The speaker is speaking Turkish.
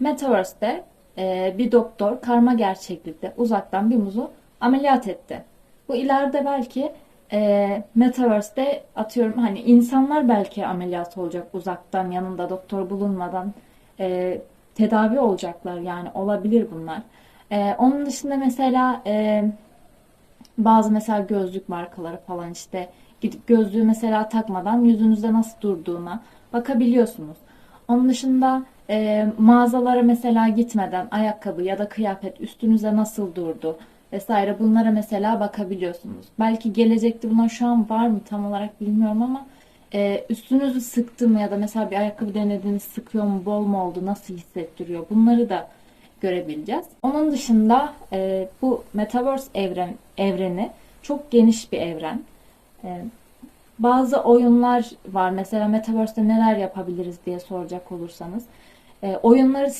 Metaverse'de e, bir doktor karma gerçeklikte uzaktan bir muzu ameliyat etti. Bu ileride belki e, Metaverse'de atıyorum hani insanlar belki ameliyat olacak uzaktan yanında doktor bulunmadan e, tedavi olacaklar yani olabilir bunlar. E, onun dışında mesela e, bazı mesela gözlük markaları falan işte gidip gözlüğü mesela takmadan yüzünüzde nasıl durduğuna bakabiliyorsunuz. Onun dışında e, mağazalara mesela gitmeden ayakkabı ya da kıyafet üstünüze nasıl durdu vesaire bunlara mesela bakabiliyorsunuz. Belki gelecekte bunlar şu an var mı tam olarak bilmiyorum ama e, üstünüzü sıktı mı ya da mesela bir ayakkabı denediniz sıkıyor mu bol mu oldu nasıl hissettiriyor bunları da görebileceğiz. Onun dışında e, bu Metaverse evren evreni çok geniş bir evren. E, bazı oyunlar var. Mesela Metaverse'de neler yapabiliriz diye soracak olursanız. E, oyunları